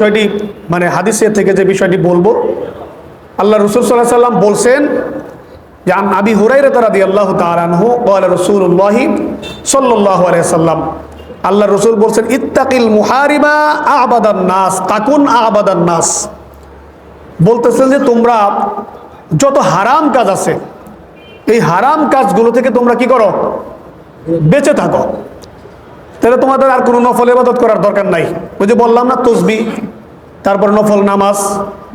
বিষয়টি মানে হাদিসের থেকে যে বিষয়টি বলব, আল্লাহ রসুল সাল্লাহ সাল্লাম বলছেন যে আবি হুরাইরা তারাদি আল্লাহ তালানহু ওয়ালা রসুল্লাহি সাল্লাহ সাল্লাম। আল্লাহ রসুল বলছেন, ইত্তাকিল মুহারিবা আবাদান নাস তাকুন আবাদান নাস। বলতেছেন যে, তোমরা যত হারাম কাজ আছে, এই হারাম কাজগুলো থেকে তোমরা কি করো? বেঁচে থাকো। তাহলে তোমাদের আর কোনো নফল ইবাদত করার দরকার নাই। ওই যে বললাম না, তসবি। তারপর নফল নামাজ,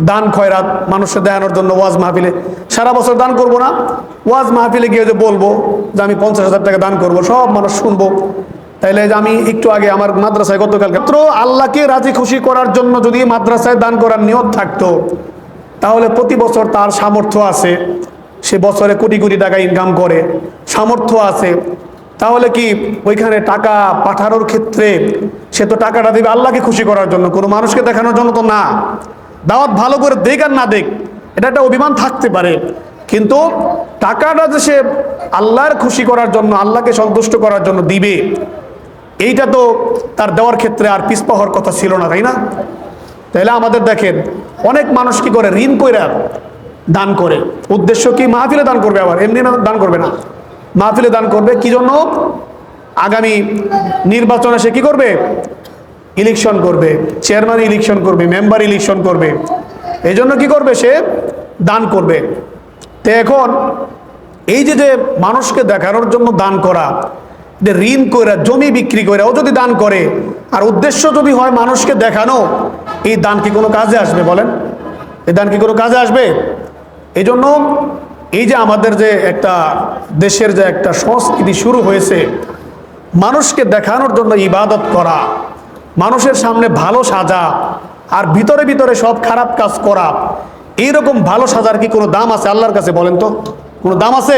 দান খয়রাত মানুষের দেখানোর জন্য ওয়াজ মাহফিলে। সারা বছর দান করব না, ওয়াজ মাহফিলে গিয়ে যে বলব যে আমি পঞ্চাশ হাজার টাকা দান করব, সব মানুষ শুনব। তাইলে যে আমি একটু আগে আমার মাদ্রাসায় গতকাল মাত্র আল্লাহকে রাজি খুশি করার জন্য যদি মাদ্রাসায় দান করার নিয়ত থাকতো, তাহলে প্রতি বছর তার সামর্থ্য আছে। সে বছরে কোটি কোটি টাকা ইনকাম করে। সামর্থ্য আছে। তাহলে কি ওইখানে টাকা পাঠানোর ক্ষেত্রে সে তো টাকাটা দেবে আল্লাহকে খুশি করার জন্য, কোনো মানুষকে দেখানোর জন্য তো না। দাওয়াত ভালো করে দেখ আর না দেখ, এটা একটা অভিমান থাকতে পারে। কিন্তু টাকাটা যে সে আল্লাহর খুশি করার জন্য, আল্লাহকে সন্তুষ্ট করার জন্য দিবে, এইটা তো তার দেওয়ার ক্ষেত্রে আর পিছপা হওয়ার কথা ছিল না, তাই না? তাহলে আমাদের দেখেন, অনেক মানুষ কি করে? ঋণ কইরা দান করে। উদ্দেশ্য কি? মাহফিলে দান করবে আবার, এমনি না দান করবে না। মাহফিলে দান করবে। কি জন্য? আগামী নির্বাচনে সে কি করবে? ইলেকশন করবে। চেয়ারম্যান ইলেকশন করবে, মেম্বার ইলেকশন করবে। এই জন্য কি করবে সে? দান করবে। তো এখন এই যে যে মানুষকে দেখানোর জন্য দান করা, যে ঋণ করে জমি বিক্রি করে ও যদি দান করে, আর উদ্দেশ্য যদি হয় মানুষকে দেখানো, এই দান কি কোনো কাজে আসবে বলেন? এই দান কি কোনো কাজে আসবে? এই জন্য এই যে আমাদের যে একটা দেশের যে একটা সংস্কৃতি শুরু হয়েছে, মানুষকে দেখানোর জন্য ইবাদত করা, মানুষের সামনে ভালো সাজা আর ভিতরে ভিতরে সব খারাপ কাজ করা, এইরকম ভালো সাজার কি কোনো দাম আছে আল্লাহর কাছে বলেন তো? কোনো দাম আছে?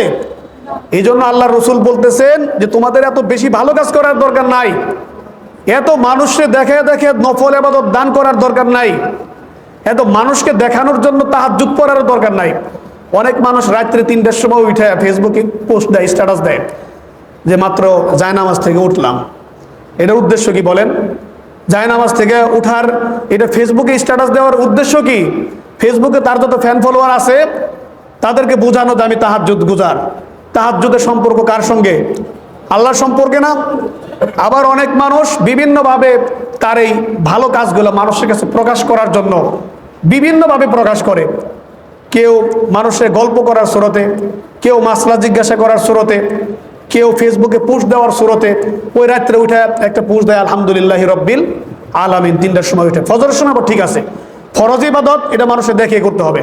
এই জন্য আল্লাহ রসুল বলতেছেন যে তোমাদের এত বেশি ভালো কাজ করার দরকার নাই। এত মানুষকে দেখে দেখে নফল আবাদত দান করার দরকার নাই। এত মানুষকে দেখানোর জন্য তাহার যুগ করার দরকার নাই। অনেক মানুষ রাত্রে তিনটার সময় উঠে ফেসবুকে পোস্ট দেয় স্ট্যাটাস দেয় যে মাত্র জায়নামাজ থেকে উঠলাম। এটার উদ্দেশ্য কি বলেন? জায়নামাজ থেকে উঠার, এটা ফেসবুকে স্ট্যাটাস দেওয়ার উদ্দেশ্য কি? ফেসবুকে তার যত ফ্যান ফলোয়ার আছে, তাদেরকে বোঝানো যে আমি তাহাজ্জুদ গুজার। তাহাজ্জুদের সম্পর্ক কার সঙ্গে? আল্লাহর সম্পর্কে না? আবার অনেক মানুষ বিভিন্নভাবে তার এই ভালো কাজগুলো মানুষের কাছে প্রকাশ করার জন্য বিভিন্নভাবে প্রকাশ করে। কেউ মানুষের গল্প করার স্রোতে, কেউ মাসলা জিজ্ঞাসা করার স্রোতে, কেউ ফেসবুকে পোস্ট দেওয়ার স্রোতে, ওই রাত্রে উঠে একটা পোস্ট দেয়, আলহামদুলিল্লাহ রব্বিল আলামিন। তিনটার সময় উঠে। ফজরের সময় ঠিক আছে। ফরজ ইবাদত, এটা মানুষের দেখে করতে হবে।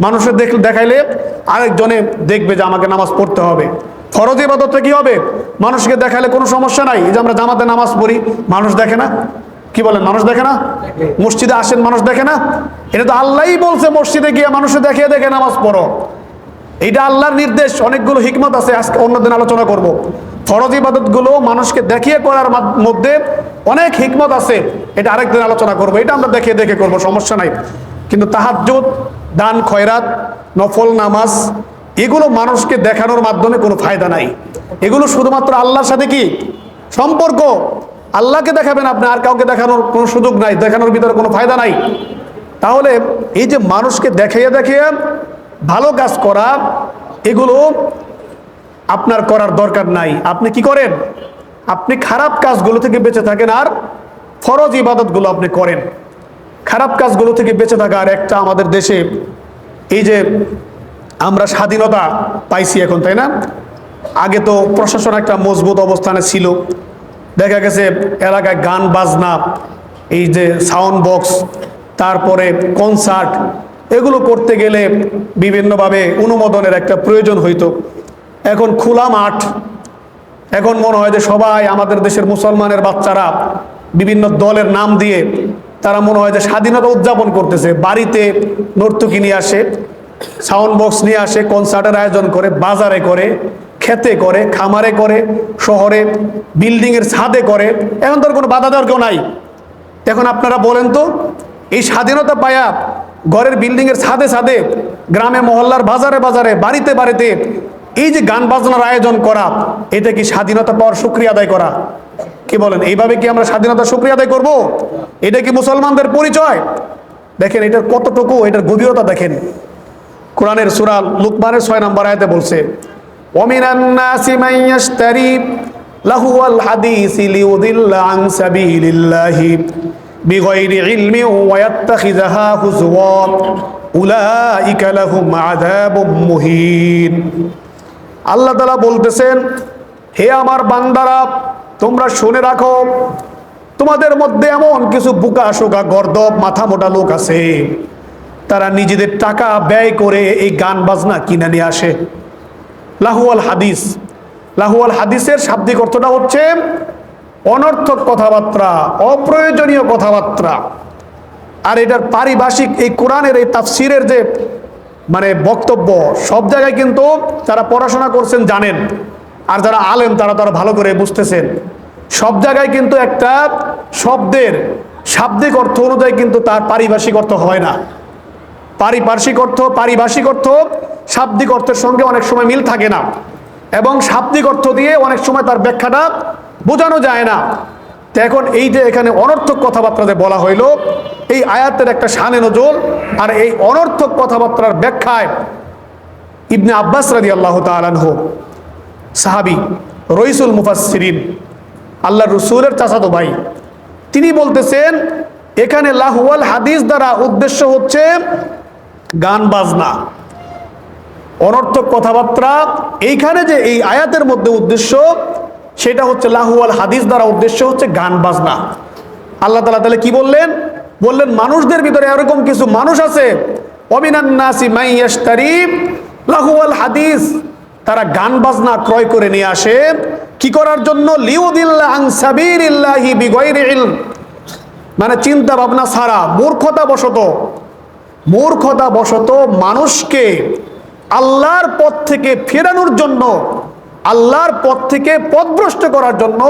মানুষের দেখ দেখাইলে আরেকজনে দেখবে যে আমাকে নামাজ পড়তে হবে। ফরজ ইবাদতটা কি হবে? মানুষকে দেখাইলে কোনো সমস্যা নাই। যে আমরা জামাতে নামাজ পড়ি, মানুষ দেখে না। কি বলেন, মানুষ দেখে না? মসজিদে আসেন, মানুষ দেখে না? এটা তো আল্লাহই বলছে, মসজিদে গিয়ে মানুষে দেখে দেখে নামাজ পড়ো। এইটা আল্লাহর নির্দেশ, অনেকগুলো হিকমত আছে, আজকে অন্যদিন আলোচনা করব। ফরজ ইবাদতগুলো মানুষকে দেখিয়ে করার মধ্যে অনেক হিকমত আছে, এটা আরেকদিন আলোচনা করব। এটা আমরা দেখে দেখে করব, সমস্যা নাই। কিন্তু তাহাজ্জুদ, দান, খয়রাত, নফল নামাজ, এগুলো মানুষকে দেখানোর মাধ্যমে কোনো ফায়দা নাই। এগুলো শুধুমাত্র আল্লাহর সাথে কি? সম্পর্ক। আল্লাহকে দেখাবেন আপনি, আর কাউকে দেখানোর কোনো সুযোগ নাই, দেখানোর ভিতরে কোনো ফায়দা নাই। তাহলে এই যে মানুষকে দেখাইয়া দেখাইয়া ভালো কাজ করা, এগুলো আপনার করার দরকার নাই। আপনি কি করেন? আপনি খারাপ কাজগুলো থেকে বেঁচে থাকেন, আর ফরজ ইবাদতগুলো আপনি করেন। খারাপ কাজগুলো থেকে বেঁচে থাকার একটা আমাদের দেশে এই যে আমরা স্বাধীনতা পাইছি এখন, তাই না? আগে তো প্রশাসন একটা মজবুত অবস্থানে ছিল দেখা গেছে এলাকায় গান, বাজনা, এই যে সাউন্ড বক্স তারপরে কনসার্ট এগুলো করতে গেলে বিভিন্নভাবে অনুমোদনের একটা প্রয়োজন হইতো। এখন খোলা মাঠ, এখন মনে হয় যে সবাই আমাদের দেশের মুসলমানের বাচ্চারা বিভিন্ন দলের নাম দিয়ে তারা মনে হয় যে স্বাধীনতা উদযাপন করতেছে। বাড়িতে নর্তকী নিয়ে আসে সাউন্ড বক্স নিয়ে আসে কনসার্টের আয়োজন করে, বাজারে করে খেতে করে, খামারে করে, শহরে, বিল্ডিংয়ের ছাদে করে, এখন তোর কোনো বাধা দেওয়ার কেউ নাই। এখন আপনারা বলেন তো, এই স্বাধীনতা পায়া ঘরের বিল্ডিংয়ের ছাদে ছাদে, গ্রামে, মহল্লার বাজারে বাজারে, বাড়িতে বাড়িতে এই যে গান বাজনার আয়োজন করা এটা কি স্বাধীনতা পাওয়ার সুক্রিয়া আদায় করা? কি বলেন, এইভাবে কি আমরা স্বাধীনতা সুক্রিয়া আদায় করব? এটা কি মুসলমানদের পরিচয়? দেখেন, এটার কতটুকু, এটার গভীরতা দেখেন। কোরআনের সূরা লুকমানের ছয় নম্বর আয়তে বলছে ওমিনান নাসি মান ইয়াশতারি লাহুয়াল হাদিসি লিউদিল্লা আন সাবিলিল্লাহি বিগাইরি ইলমি ওয়া ইয়াত্তাখিযাহা হুজওয়া, উলাইকা লাহুম আযাবুম মুহিন। আল্লাহ তাআলা বলতেছেন, হে আমার বান্দারা, তোমরা শুনে রাখো, তোমাদের মধ্যে এমন কিছু বুকা শোকা গর্দব মাথা মোটা লোক আছে, তারা নিজেদের টাকা ব্যয় করে এই গান বাজনা কিনে নিয়ে আসে। লাহুয়াল হাদিস। লাহুয়াল হাদিসের শাব্দিক অর্থটা হচ্ছে অনর্থক কথাবার্তা, অপ্রয়োজনীয় কথাবার্তা। আর এটার পারিভাষিক এই কোরআনের এই তাফসিরের যে মানে বক্তব্য, সব জায়গায় কিন্তু যারা পড়াশোনা করছেন জানেন, আর যারা আলেম তারা তারা ভালো করে বুঝতেছেন। সব জায়গায় কিন্তু একটা শব্দের শাব্দিক অর্থ অনুযায়ী কিন্তু তার পারিভাষিক অর্থ হয় না। পারিপার্শ্বিক অর্থ, পারিভাষিক অর্থ শাব্দিক অর্থের সঙ্গে অনেক সময় মিল থাকে না। এবং শাব্দিক অর্থ দিয়ে অনেক সময় তার ব্যাখ্যাটা বোঝানো যায় না। তো এখন এই যে এখানে অনর্থক কথাবার্তা যে বলা হইল, এই আয়াতের একটা শানে নজর আর এই অনর্থক কথাবার্তার ব্যাখ্যায় ইবনে আব্বাস রাদি আল্লাহ তালানহ সাহাবি রইসুল মুফাসসিরিন আল্লাহ রসুলের চাচাতো ভাই, তিনি বলতেছেন, এখানে লাহুয়াল হাদিস দ্বারা উদ্দেশ্য হচ্ছে গান বাজনা। অনর্থক কথাবার্তা। এইখানে যে এই আয়াতের মধ্যে উদ্দেশ্য, সেটা হচ্ছে লাহুয়াল হাদিস দ্বারা উদ্দেশ্য হচ্ছে গান বাজনা। আল্লাহ তালা তাহলে কি বললেন? বললেন, মানুষদের ভিতরে এরকম কিছু মানুষ আছে অমিনান্নাসি মাইয়াস্তারি লাহুয়াল হাদিস, তারা গান বাজনা ক্রয় করে নিয়ে আসে। কি করার জন্য? মানে চিন্তা ভাবনা ছাড়া মূর্খতা বশত মূর্খতা বশত মানুষকে আল্লাহর পথ থেকে ফেরানোর জন্য, আল্লাহর পথ থেকে পথভ্রষ্ট করার জন্য,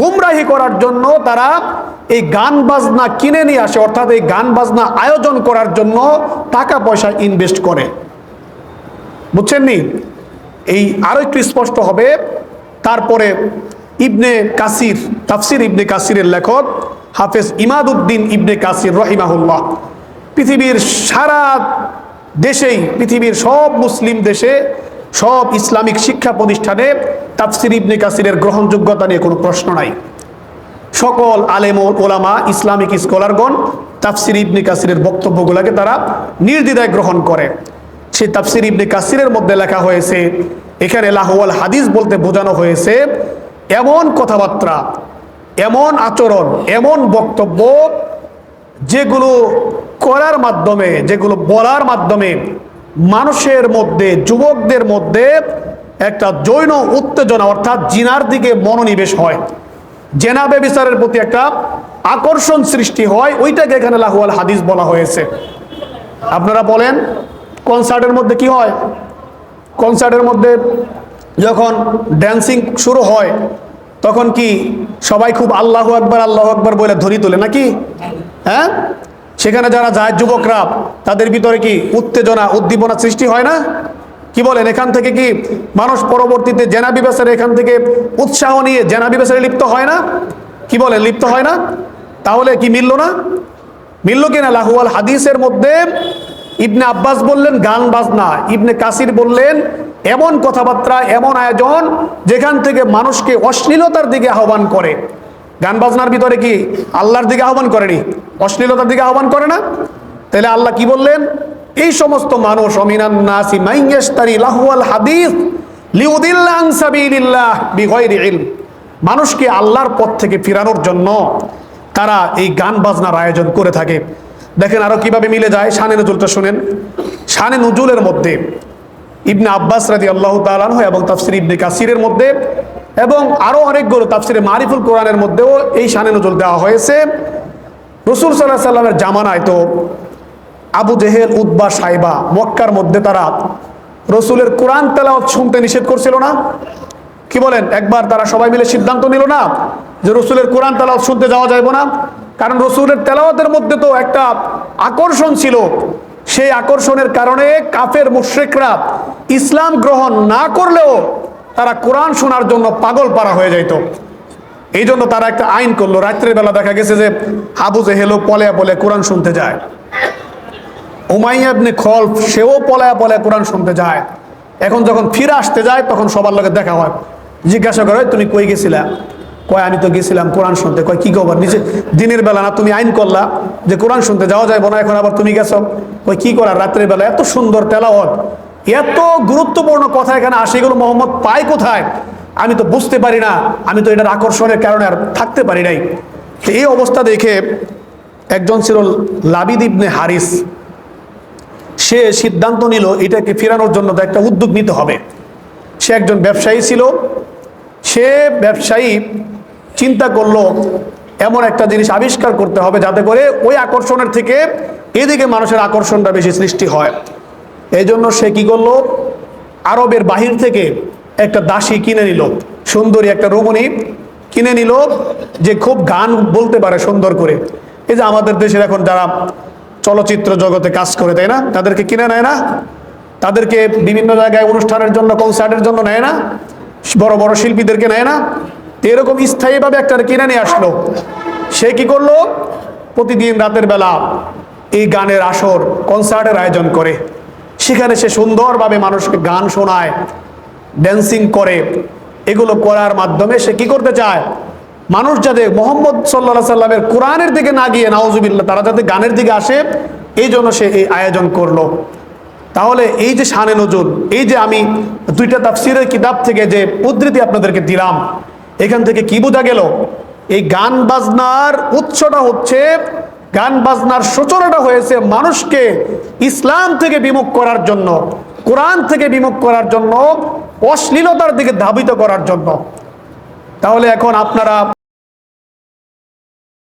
গুমরাহি করার জন্য তারা এই গান বাজনা কিনে নিয়ে আসে, অর্থাৎ এই গান বাজনা আয়োজন করার জন্য টাকা পয়সা ইনভেস্ট করে। বুঝছেন নি? এই আরও একটু স্পষ্ট হবে। তারপরে ইবনে কাসির, তাফসির ইবনে কাসিরের লেখক হাফেজ ইমাদুদ্দিন ইবনে কাসির রহিমাহুল্লাহ। পৃথিবীর সারা দেশেই, পৃথিবীর সব মুসলিম দেশে, সব ইসলামিক শিক্ষা প্রতিষ্ঠানে তাফসির ইবনে কাসিরের গ্রহণযোগ্যতা নিয়ে কোনো প্রশ্ন নাই। সকল আলেম ওলামা, ইসলামিক স্কলারগণ তাফসির ইবনে কাসিরের বক্তব্যগুলোকে তারা নির্দ্বিধায় গ্রহণ করে। সেই তাফসির ইবনে কাসিরের মধ্যে লেখা হয়েছে, এখানে লাহওয়াল হাদিস বলতে বোঝানো হয়েছে, এমন কথাবার্তা, এমন আচরণ, এমন বক্তব্য, যেগুলো করার মাধ্যমে, যেগুলো বলার মাধ্যমে মানুষের মধ্যে, যুবকদের মধ্যে একটা জৈন উত্তেজনা অর্থাৎ জিনার দিকে মনোনিবেশ হয়। জেনাবে বিচারের প্রতি একটা আকর্ষণ সৃষ্টি হয়, ওইটাকে এখানে লাহুয়াল হাদিস বলা হয়েছে। আপনারা বলেন, কনসার্টের মধ্যে কি হয়? কনসার্টের মধ্যে যখন ড্যান্সিং শুরু হয়, তখন কি সবাই খুব আল্লাহ আকবার আল্লাহ আকবার বলে ধরি তোলে নাকি? হ্যাঁ? সেখানে যারা যায় যুবকরা, তাদের ভিতরে কি উত্তেজনা, উদ্দীপনা সৃষ্টি হয় না? কি বলেন, এখান থেকে কি মানুষ পরবর্তীতে জেনা বিবেচের এখান থেকে উৎসাহ নিয়ে জেনা বিবেচনে লিপ্ত হয় না? কি বলে লিপ্ত হয় না? তাহলে কি মিলল না? মিলল কিনা? লাহুয়াল হাদিসের মধ্যে ইবনে আব্বাস বললেন, গান বাজনা। ইবনে কাসির বললেন, এমন কথাবার্তা, এমন আয়োজন যেখান থেকে মানুষকে অশ্লীলতার দিকে আহ্বান করে। গান বাজনার ভিতরে কি আল্লাহর দিকে আহ্বান করেনি? অশ্লীলতার দিকে আহ্বান করে না? তাহলে আল্লাহ কি বললেন? এই সমস্ত মানুষ নাসি লাহুয়াল হাদিস, লিউদিল্লা আন সাবিলিল্লাহ বিগয়রি ইলম। মানুষকে আল্লাহর পথ থেকে ফিরানোর জন্য তারা এই গান বাজনার আয়োজন করে থাকে। দেখেন আরও কীভাবে মিলে যায়, শানে নজুলটা শুনেন। শানে নজুলের মধ্যে ইবনে আব্বাস রাজি আল্লাহ তালানহ এবং তাফসির ইবনে কাসিরের মধ্যে এবং আরও অনেকগুলো তাফসিরে মারিফুল কোরআনের মধ্যেও এই শানে নজুল দেওয়া হয়েছে। রসুল সাল্লাহ সাল্লামের জামানায় তো আবু জেহেল উদ্বা সাইবা মক্কার মধ্যে তারা রসুলের কোরআন তেলাওয়াত শুনতে নিষেধ করছিল না। কি বলেন? একবার তারা সবাই মিলে সিদ্ধান্ত নিল না যে রসুলের কোরআন তেলাওয়াত শুনতে যাওয়া যাবে না। কারণ রসুলের তেলাওয়াতের মধ্যে তো একটা আকর্ষণ ছিল। সেই আকর্ষণের কারণে কাফের মুশ্রিকরা ইসলাম গ্রহণ না করলেও তারা কোরআন শোনার জন্য পাগল পারা হয়ে যাইত। এই জন্য তারা একটা আইন করল। রাত্রের বেলা দেখা গেছে যে আবু জেহেলো পলে পলে কোরআন শুনতে যায়। উমাইয়া ইবনে খলফ, সেও পলায়া পলায়া কোরআন শুনতে যায়। এখন যখন ফিরে আসতে যায়, তখন সবার লগে দেখা হয়। জিজ্ঞাসা করে তুমি কই গেছিলা? কয়, আমি তো গেছিলাম কোরআন শুনতে। কয়, কি খবর? নিচে, দিনের বেলা না, তুমি আইন করলা যে কোরআন শুনতে যাওয়া যায় না, এখন আবার তুমি গেছো? কই কি করার? রাত্রের বেলা এত সুন্দর তেলাওয়াত, এত গুরুত্বপূর্ণ কথা এখানে আসে, এগুলো মোহাম্মদ পায় কোথায়? আমি তো বুঝতে পারি না, আমি তো এটার আকর্ষণের কারণে আর থাকতে পারি নাই। এই অবস্থা দেখে একজন ছিল লাবিদ ইবনে হারিস। সে সিদ্ধান্ত নিল, এটাকে ফেরানোর জন্য তো একটা উদ্যোগ নিতে হবে। সে একজন ব্যবসায়ী ছিল। সে ব্যবসায়ী চিন্তা করল, এমন একটা জিনিস আবিষ্কার করতে হবে যাতে করে ওই আকর্ষণের থেকে এদিকে মানুষের আকর্ষণটা বেশি সৃষ্টি হয়। এই জন্য সে কি করল, আরবের বাহির থেকে একটা দাসী কিনে নিল, সুন্দরী একটা রমণী কিনে নিল, যে খুব গান বলতে পারে সুন্দর করে। এই যে আমাদের দেশের এখন যারা চলচ্চিত্র জগতে কাজ করে, তাই না? তাদেরকে কিনে নেয় না? তাদেরকে বিভিন্ন জায়গায় অনুষ্ঠানের জন্য কনসার্টের জন্য নেয় না? বড় বড় শিল্পীদেরকে নেয় না? এরকম স্থায়ীভাবে একটা কিনে নিয়ে আসলো। সে কি করল? প্রতিদিন রাতের বেলা এই গানের আসর কনসার্টের আয়োজন করে। সেখানে সে সুন্দরভাবে মানুষকে গান শোনায়। ড্যান্সিং করে, এগুলো করার মাধ্যমে সে কি করতে চায়? মানুষ যাতে মোহাম্মদ সাল্লা সাল্লামের কোরআনের দিকে না গিয়ে নাওজুবিল্লা তারা যাতে গানের দিকে আসে, এই জন্য সে এই আয়োজন করল। তাহলে এই যে শানে নজুল, এই যে আমি দুইটা তাফসিরের কিতাব থেকে যে উদ্ধৃতি আপনাদেরকে দিলাম, এখান থেকে কি বোঝা গেল? এই গান বাজনার উৎসটা হচ্ছে, গান বাজনার সূচনাটা হয়েছে মানুষকে ইসলাম থেকে বিমুখ করার জন্য, কোরআন থেকে বিমুখ করার জন্য অশ্লীলতার দিকে ধাবিত করার জন্য। তাহলে এখন আপনারা